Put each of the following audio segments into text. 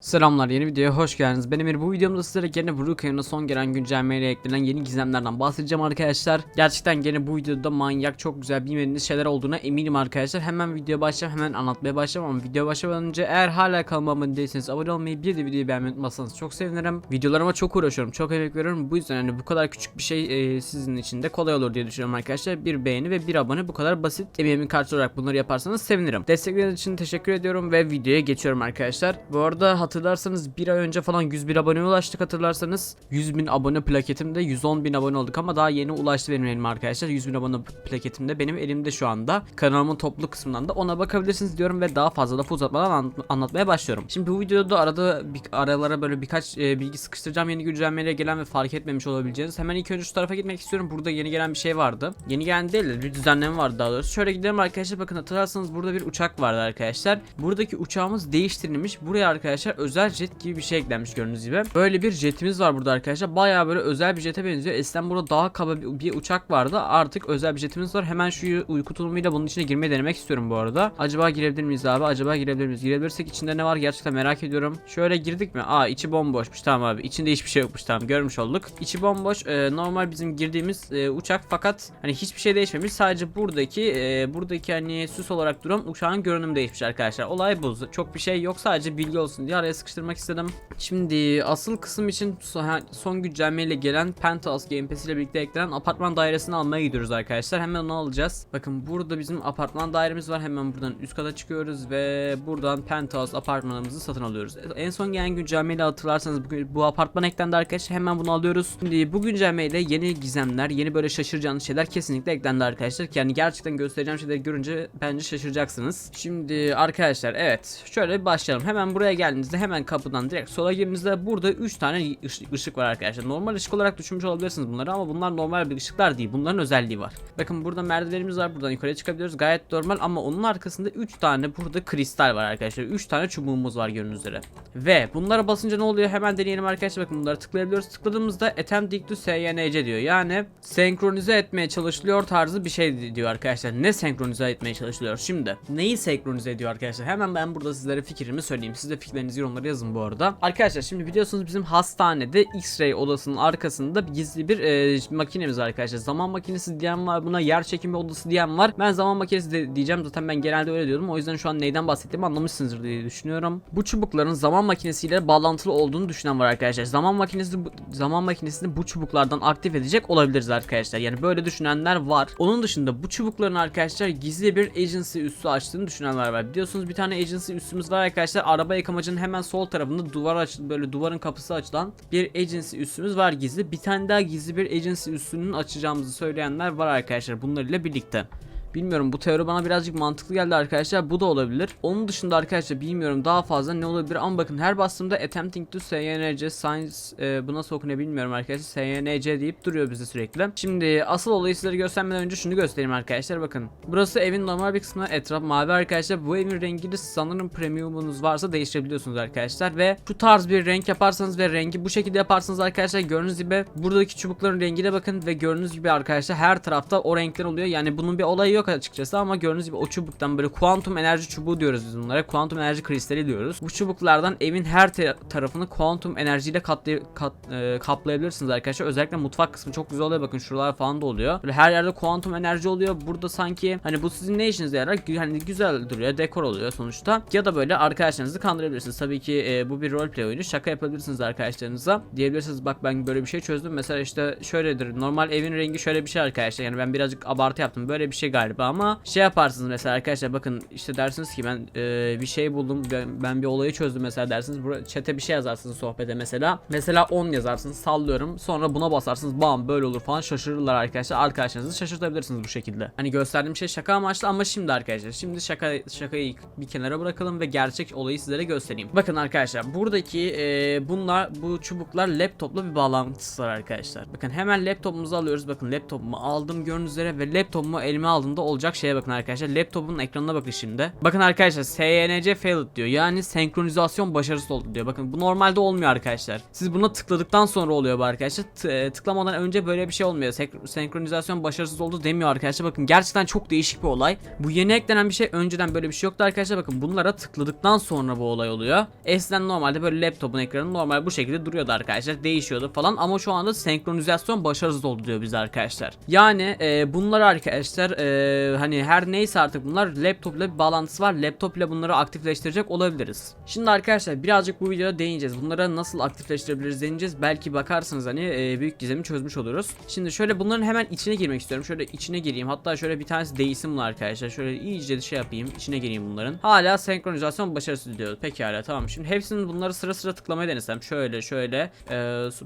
Selamlar yeni videoya hoş geldiniz. Ben Emir. Bu videomda sizlere gene Brookhaven'a son gelen güncellemeyle eklenen yeni gizemlerden bahsedeceğim arkadaşlar. Gerçekten gene bu videoda manyak çok güzel bilmediğiniz şeyler olduğuna eminim arkadaşlar. Hemen videoya başlayalım hemen anlatmaya başlayalım ama video başlamadan önce eğer hala kanalıma abone değilseniz abone olmayı bir de videoyu beğenmeyi unutmazsanız çok sevinirim. Videolarıma çok uğraşıyorum çok emek veriyorum. Bu yüzden hani bu kadar küçük bir şey e, sizin için de kolay olur diye düşünüyorum arkadaşlar. Bir beğeni ve bir abone bu kadar basit. Emeğimin karşılığı olarak bunları yaparsanız sevinirim. Destekleriniz için teşekkür ediyorum ve videoya geçiyorum arkadaşlar. Bu arada hatırlarsanız bir ay önce falan 101 aboneye ulaştık hatırlarsanız. 100 bin abone plaketimde 110 bin abone olduk ama daha yeni ulaştı benim elime arkadaşlar. 100 bin abone plaketimde benim elimde şu anda. Kanalımın toplu kısmından da ona bakabilirsiniz diyorum ve daha fazla lafı uzatmadan an- anlatmaya başlıyorum. Şimdi bu videoda arada bir, aralara böyle birkaç e, bilgi sıkıştıracağım yeni güncellemeyle gelen ve fark etmemiş olabileceğiniz. Hemen ilk önce şu tarafa gitmek istiyorum. Burada yeni gelen bir şey vardı. Yeni gelen değil de bir düzenleme vardı daha doğrusu. Şöyle gidelim arkadaşlar bakın hatırlarsanız burada bir uçak vardı arkadaşlar. Buradaki uçağımız değiştirilmiş. Buraya arkadaşlar özel jet gibi bir şey eklenmiş gördüğünüz gibi. Böyle bir jetimiz var burada arkadaşlar. Bayağı böyle özel bir jete benziyor. Eskiden burada daha kaba bir, bir uçak vardı. Artık özel bir jetimiz var. Hemen şu uyku tulumuyla bunun içine girmeyi denemek istiyorum bu arada. Acaba girebilir miyiz abi? Acaba girebilir miyiz? Girebilirsek içinde ne var gerçekten merak ediyorum. Şöyle girdik mi? Aa içi bomboşmuş. Tamam abi. İçinde hiçbir şey yokmuş. Tamam görmüş olduk. İçi bomboş. Ee, normal bizim girdiğimiz e, uçak fakat hani hiçbir şey değişmemiş. Sadece buradaki e, buradaki hani süs olarak duran uçağın görünümü değişmiş arkadaşlar. Olay bu. Çok bir şey yok. Sadece bilgi olsun diye araya sıkıştırmak istedim. Şimdi asıl kısım için son, son güncellemeyle gelen Penthouse Game Pass ile birlikte eklenen apartman dairesini almaya gidiyoruz arkadaşlar. Hemen onu alacağız. Bakın burada bizim apartman dairemiz var. Hemen buradan üst kata çıkıyoruz ve buradan Penthouse apartmanımızı satın alıyoruz. En son gelen güncellemeyle hatırlarsanız bu, bu apartman eklendi arkadaşlar. Hemen bunu alıyoruz. Şimdi bu güncellemeyle yeni gizemler, yeni böyle şaşıracağınız şeyler kesinlikle eklendi arkadaşlar. Yani gerçekten göstereceğim şeyleri görünce bence şaşıracaksınız. Şimdi arkadaşlar evet şöyle başlayalım. Hemen buraya geldiğinizde hemen kapıdan direkt sola girdiğinizde burada 3 tane ışık, var arkadaşlar. Normal ışık olarak düşünmüş olabilirsiniz bunları ama bunlar normal bir ışıklar değil. Bunların özelliği var. Bakın burada merdivenimiz var. Buradan yukarıya çıkabiliyoruz. Gayet normal ama onun arkasında 3 tane burada kristal var arkadaşlar. 3 tane çubuğumuz var gördüğünüz üzere. Ve bunlara basınca ne oluyor? Hemen deneyelim arkadaşlar. Bakın bunları tıklayabiliyoruz. Tıkladığımızda attempt to SYNC diyor. Yani senkronize etmeye çalışılıyor tarzı bir şey diyor arkadaşlar. Ne senkronize etmeye çalışılıyor? Şimdi neyi senkronize ediyor arkadaşlar? Hemen ben burada sizlere fikrimi söyleyeyim. Siz de fikirlerinizi yorumlara yazın bu arada. Arkadaşlar şimdi biliyorsunuz bizim hastanede X-ray odasının arkasında gizli bir e, makinemiz var arkadaşlar. Zaman makinesi diyen var buna yer çekimi odası diyen var. Ben zaman makinesi de diyeceğim zaten ben genelde öyle diyordum. O yüzden şu an neyden bahsettiğimi anlamışsınızdır diye düşünüyorum. Bu çubukların zaman makinesiyle bağlantılı olduğunu düşünen var arkadaşlar. Zaman makinesi zaman makinesini bu çubuklardan aktif edecek olabiliriz arkadaşlar. Yani böyle düşünenler var. Onun dışında bu çubukların arkadaşlar gizli bir agency üssü açtığını düşünenler var. Biliyorsunuz bir tane agency üssümüz var arkadaşlar. Araba yıkamacının hemen sol tarafında duvar aç böyle duvarın kapısı açılan bir agency üssümüz var gizli. Bir tane daha gizli bir agency üssünün açacağımızı söyleyenler var arkadaşlar bunlarla birlikte. Bilmiyorum bu teori bana birazcık mantıklı geldi arkadaşlar. Bu da olabilir. Onun dışında arkadaşlar bilmiyorum daha fazla ne olabilir ama bakın her bastığımda attempting to SYNC science e, bu nasıl okunuyor bilmiyorum arkadaşlar. SYNC deyip duruyor bize sürekli. Şimdi asıl olayı sizlere göstermeden önce şunu göstereyim arkadaşlar bakın. Burası evin normal bir kısmı etraf mavi arkadaşlar. Bu evin rengini sanırım premiumunuz varsa değiştirebiliyorsunuz arkadaşlar ve şu tarz bir renk yaparsanız ve rengi bu şekilde yaparsanız arkadaşlar gördüğünüz gibi buradaki çubukların rengine bakın ve gördüğünüz gibi arkadaşlar her tarafta o renkler oluyor. Yani bunun bir olayı yok açıkçası ama gördüğünüz gibi o çubuktan böyle kuantum enerji çubuğu diyoruz biz bunlara. Kuantum enerji kristali diyoruz. Bu çubuklardan evin her tarafını kuantum enerjiyle katlay- kat- e, kaplayabilirsiniz arkadaşlar. Özellikle mutfak kısmı çok güzel oluyor. Bakın şuralar falan da oluyor. Böyle her yerde kuantum enerji oluyor. Burada sanki hani bu sizin ne işinize yarar? Hani güzel duruyor. Dekor oluyor sonuçta. Ya da böyle arkadaşlarınızı kandırabilirsiniz. Tabii ki e, bu bir roleplay oyunu. Şaka yapabilirsiniz arkadaşlarınıza. Diyebilirsiniz bak ben böyle bir şey çözdüm. Mesela işte şöyledir. Normal evin rengi şöyle bir şey arkadaşlar. Yani ben birazcık abartı yaptım. Böyle bir şey galiba ama şey yaparsınız mesela arkadaşlar bakın işte dersiniz ki ben e, bir şey buldum. Ben, ben bir olayı çözdüm mesela dersiniz. Buraya chat'e bir şey yazarsınız sohbete mesela. Mesela 10 yazarsınız sallıyorum. Sonra buna basarsınız bam böyle olur falan şaşırırlar arkadaşlar. Arkadaşlarınızı şaşırtabilirsiniz bu şekilde. Hani gösterdiğim şey şaka amaçlı ama şimdi arkadaşlar. Şimdi şaka şakayı bir kenara bırakalım ve gerçek olayı sizlere göstereyim. Bakın arkadaşlar buradaki e, bunlar bu çubuklar laptopla bir bağlantısı var arkadaşlar. Bakın hemen laptopumuzu alıyoruz. Bakın laptopumu aldım gördüğünüz üzere ve laptopumu elime aldığımda ekranında olacak şeye bakın arkadaşlar. Laptopun ekranına bakın şimdi. Bakın arkadaşlar SYNC failed diyor. Yani senkronizasyon başarısız oldu diyor. Bakın bu normalde olmuyor arkadaşlar. Siz buna tıkladıktan sonra oluyor bu arkadaşlar. T- e, tıklamadan önce böyle bir şey olmuyor. Senk- senkronizasyon başarısız oldu demiyor arkadaşlar. Bakın gerçekten çok değişik bir olay. Bu yeni eklenen bir şey önceden böyle bir şey yoktu arkadaşlar. Bakın bunlara tıkladıktan sonra bu olay oluyor. Eskiden normalde böyle laptopun ekranı normal bu şekilde duruyordu arkadaşlar. Değişiyordu falan ama şu anda senkronizasyon başarısız oldu diyor bize arkadaşlar. Yani e, bunlar arkadaşlar e, hani her neyse artık bunlar laptop ile bir bağlantısı var. Laptop ile bunları aktifleştirecek olabiliriz. Şimdi arkadaşlar birazcık bu videoda değineceğiz. Bunlara nasıl aktifleştirebiliriz deneyeceğiz. Belki bakarsınız hani e, büyük gizemi çözmüş oluruz. Şimdi şöyle bunların hemen içine girmek istiyorum. Şöyle içine gireyim. Hatta şöyle bir tanesi değilsin bunlar arkadaşlar. Şöyle iyice şey yapayım. İçine gireyim bunların. Hala senkronizasyon başarısız diyor. Pekala tamam. Şimdi hepsinin bunları sıra sıra tıklamayı denesem. Şöyle şöyle. E,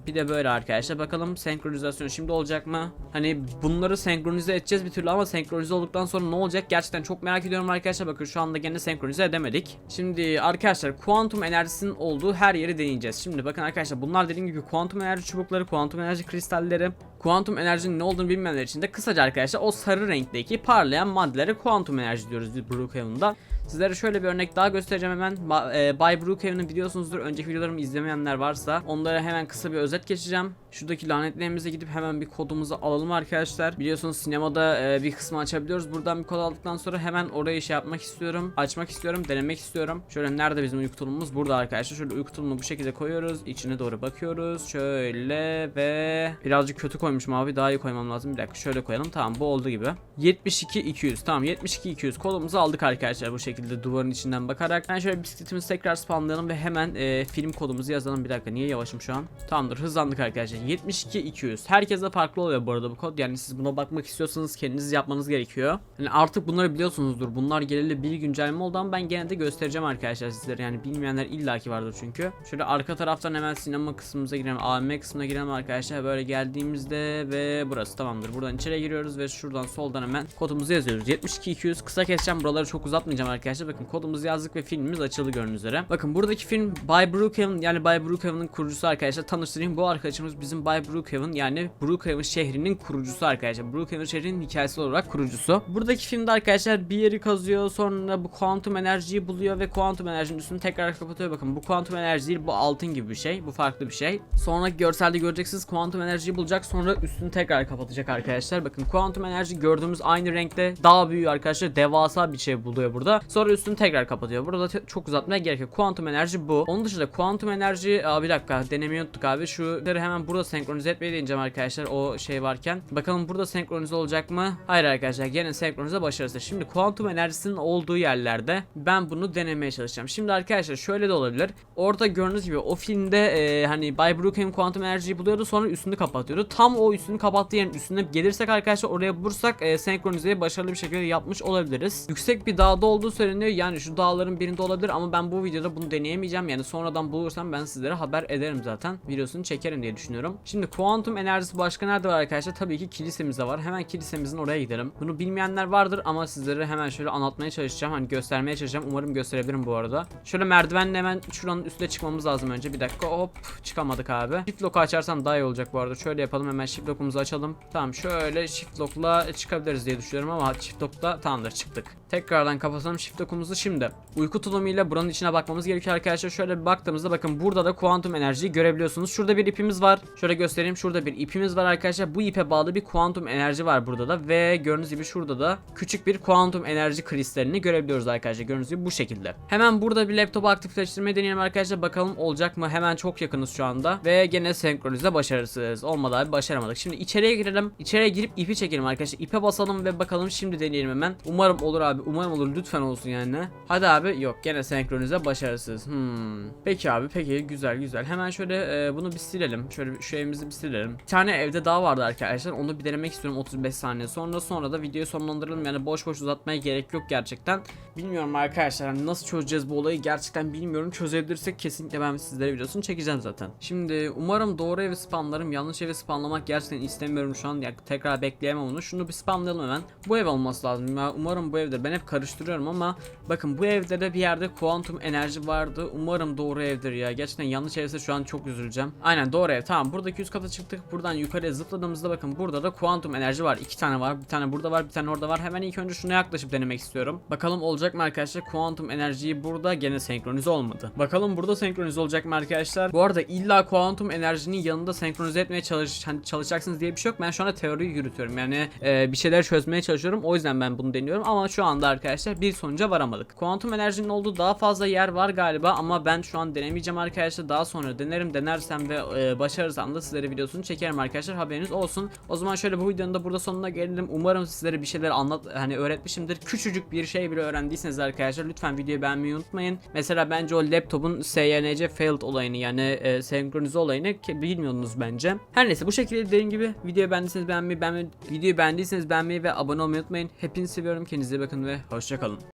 bir de böyle arkadaşlar. Bakalım senkronizasyon şimdi olacak mı? Hani bunları senkronize edeceğiz bir türlü ama senkronize olduktan sonra ne olacak? Gerçekten çok merak ediyorum arkadaşlar. Bakın şu anda gene senkronize edemedik. Şimdi arkadaşlar kuantum enerjisinin olduğu her yeri deneyeceğiz. Şimdi bakın arkadaşlar bunlar dediğim gibi kuantum enerji çubukları, kuantum enerji kristalleri. Kuantum enerjinin ne olduğunu bilmeyenler için de kısaca arkadaşlar o sarı renkteki parlayan maddelere kuantum enerji diyoruz biz Brookhaven'da. Sizlere şöyle bir örnek daha göstereceğim hemen. Ba- e, Bay Brookhaven'ı biliyorsunuzdur. Önceki videolarımı izlemeyenler varsa onlara hemen kısa bir özet geçeceğim. Şuradaki lanetlerimize gidip hemen bir kodumuzu alalım arkadaşlar. Biliyorsunuz sinemada e, bir kısmı açabiliyoruz. Buradan bir kod aldıktan sonra hemen orayı şey yapmak istiyorum. Açmak istiyorum, denemek istiyorum. Şöyle nerede bizim uyku tulumumuz? Burada arkadaşlar. Şöyle uyku tulumunu bu şekilde koyuyoruz. İçine doğru bakıyoruz. Şöyle ve birazcık kötü koymuşum abi. Daha iyi koymam lazım. Bir dakika şöyle koyalım. Tamam bu oldu gibi. 72 200. Tamam 72 200 kodumuzu aldık arkadaşlar bu şekilde duvarın içinden bakarak. Ben şöyle bisikletimizi tekrar spamlayalım ve hemen e, film kodumuzu yazalım. Bir dakika niye yavaşım şu an? Tamamdır hızlandık arkadaşlar. 72 200. Herkese farklı oluyor bu arada bu kod. Yani siz buna bakmak istiyorsanız kendiniz yapmanız gerekiyor. Yani artık bunları biliyorsunuzdur. Bunlar geleli bir güncelleme oldu ama ben gene de göstereceğim arkadaşlar sizlere. Yani bilmeyenler illaki vardır çünkü. Şöyle arka taraftan hemen sinema kısmımıza girelim. AVM kısmına girelim arkadaşlar. Böyle geldiğimizde ve burası tamamdır. Buradan içeri giriyoruz ve şuradan soldan hemen kodumuzu yazıyoruz. 72 200 kısa keseceğim. Buraları çok uzatmayacağım arkadaşlar. Bakın kodumuzu yazdık ve filmimiz açıldı gördüğünüz üzere. Bakın buradaki film Bay Brookhaven yani Bay Brookhaven'ın kurucusu arkadaşlar. Tanıştırayım. Bu arkadaşımız bizim Bay Brookhaven yani Brookhaven şehrinin kurucusu arkadaşlar. Brookhaven şehrinin hikayesi olarak kurucusu. Buradaki filmde arkadaşlar bir yeri kazıyor. Sonra bu kuantum enerjiyi buluyor ve kuantum enerjinin üstünü tekrar kapatıyor. Bakın bu kuantum enerji değil bu altın gibi bir şey. Bu farklı bir şey. Sonraki görselde göreceksiniz kuantum enerjiyi bulacak. Sonra üstünü tekrar kapatacak arkadaşlar. Bakın kuantum enerji gördüğümüz aynı renkte daha büyüyor arkadaşlar. Devasa bir şey buluyor burada. Sonra üstünü tekrar kapatıyor. Burada çok uzatmaya gerek yok. Kuantum enerji bu. Onun dışında kuantum enerji Aa, bir dakika denemeyi unuttuk abi. Şuları hemen burada senkronize etmeyi deneyeceğim arkadaşlar. O şey varken. Bakalım burada senkronize olacak mı? Hayır arkadaşlar gene senkronize başarısız. Şimdi kuantum enerjisinin olduğu yerlerde ben bunu denemeye çalışacağım. Şimdi arkadaşlar şöyle de olabilir. Orada gördüğünüz gibi o filmde e, hani Bay Brookhaven kuantum enerjiyi buluyordu sonra üstünü kapatıyordu. Tam o üstünü kapattığı yerin üstüne gelirsek arkadaşlar oraya bulursak e, senkronizeyi başarılı bir şekilde yapmış olabiliriz. Yüksek bir dağda olduğu söyleniyor. Yani şu dağların birinde olabilir ama ben bu videoda bunu deneyemeyeceğim. Yani sonradan bulursam ben sizlere haber ederim zaten. Videosunu çekerim diye düşünüyorum. Şimdi kuantum enerjisi başka nerede var arkadaşlar? Tabii ki kilisemizde var. Hemen kilisemizin oraya gidelim. Bunu bilmeyenler vardır ama sizlere hemen şöyle anlatmaya çalışacağım. Hani göstermeye çalışacağım. Umarım gösterebilirim bu arada. Şöyle merdivenle hemen şuranın üstüne çıkmamız lazım önce. Bir dakika hop çıkamadık abi. Shift lock'u açarsam daha iyi olacak bu arada. Şöyle yapalım hemen shift lock'umuzu açalım. Tamam şöyle shift lock'la çıkabiliriz diye düşünüyorum ama shift lock'la tamamdır çıktık. Tekrardan kapatalım shift lock'umuzu şimdi. Uyku tulumuyla buranın içine bakmamız gerekiyor arkadaşlar. Şöyle bir baktığımızda bakın burada da kuantum enerjiyi görebiliyorsunuz. Şurada bir ipimiz var. Şöyle göstereyim. Şurada bir ipimiz var arkadaşlar. Bu ipe bağlı bir kuantum enerji var burada da ve gördüğünüz gibi şurada da küçük bir kuantum enerji kristalini görebiliyoruz arkadaşlar. Gördüğünüz gibi bu şekilde. Hemen burada bir laptopu aktifleştirmeyi deneyelim arkadaşlar. Bakalım olacak mı? Hemen çok yakınız şu anda. Ve gene senkronize başarısız. Olmadı abi başaramadık. Şimdi içeriye girelim. İçeriye girip ipi çekelim arkadaşlar. İpe basalım ve bakalım şimdi deneyelim hemen. Umarım olur abi. Umarım olur. Lütfen olsun yani. Hadi abi. Yok gene senkronize başarısız. Hmm. Peki abi peki güzel güzel. Hemen şöyle e, bunu bir silelim. Şöyle şu evimizi bir silelim. Bir tane evde daha vardı arkadaşlar. Onu bir denemek istiyorum 35 saniye sonra. Sonra da videoyu sonlandıralım. Yani boş boş uzatmaya gerek yok gerçekten. Bilmiyorum arkadaşlar hani nasıl çözeceğiz bu olayı gerçekten bilmiyorum. Çözebilirsek kesinlikle ben sizlere videosunu çekeceğim zaten. Şimdi umarım doğru evi spamlarım. Yanlış evi spamlamak gerçekten istemiyorum şu an. Ya, tekrar bekleyemem onu. Şunu bir spamlayalım hemen. Bu ev olması lazım. Umarım bu evdir. Ben ben hep karıştırıyorum ama bakın bu evde de bir yerde kuantum enerji vardı. Umarım doğru evdir ya. Gerçekten yanlış evse şu an çok üzüleceğim. Aynen doğru ev. Tamam buradaki üst kata çıktık. Buradan yukarıya zıpladığımızda bakın burada da kuantum enerji var. İki tane var. Bir tane burada var, bir tane orada var. Hemen ilk önce şuna yaklaşıp denemek istiyorum. Bakalım olacak mı arkadaşlar? Kuantum enerjiyi burada gene senkronize olmadı. Bakalım burada senkronize olacak mı arkadaşlar? Bu arada illa kuantum enerjinin yanında senkronize etmeye çalış hani çalışacaksınız diye bir şey yok. Ben şu anda teoriyi yürütüyorum. Yani e, bir şeyler çözmeye çalışıyorum. O yüzden ben bunu deniyorum ama şu anda arkadaşlar bir sonuca varamadık. Kuantum enerjinin olduğu daha fazla yer var galiba ama ben şu an denemeyeceğim arkadaşlar. Daha sonra denerim. Denersem ve e, başarırsam da sizlere videosunu çekerim arkadaşlar. Haberiniz olsun. O zaman şöyle bu videonun da burada sonuna gelelim. Umarım sizlere bir şeyler anlat hani öğretmişimdir. Küçücük bir şey bile öğrendiyseniz arkadaşlar lütfen videoyu beğenmeyi unutmayın. Mesela bence o laptopun SYNC failed olayını yani e, senkronize olayını ki bilmiyordunuz bence. Her neyse bu şekilde dediğim gibi videoyu beğendiyseniz beğenmeyi, beğenmeyi videoyu beğendiyseniz beğenmeyi ve abone olmayı unutmayın. Hepinizi seviyorum. Kendinize bakın ve hoşçakalın.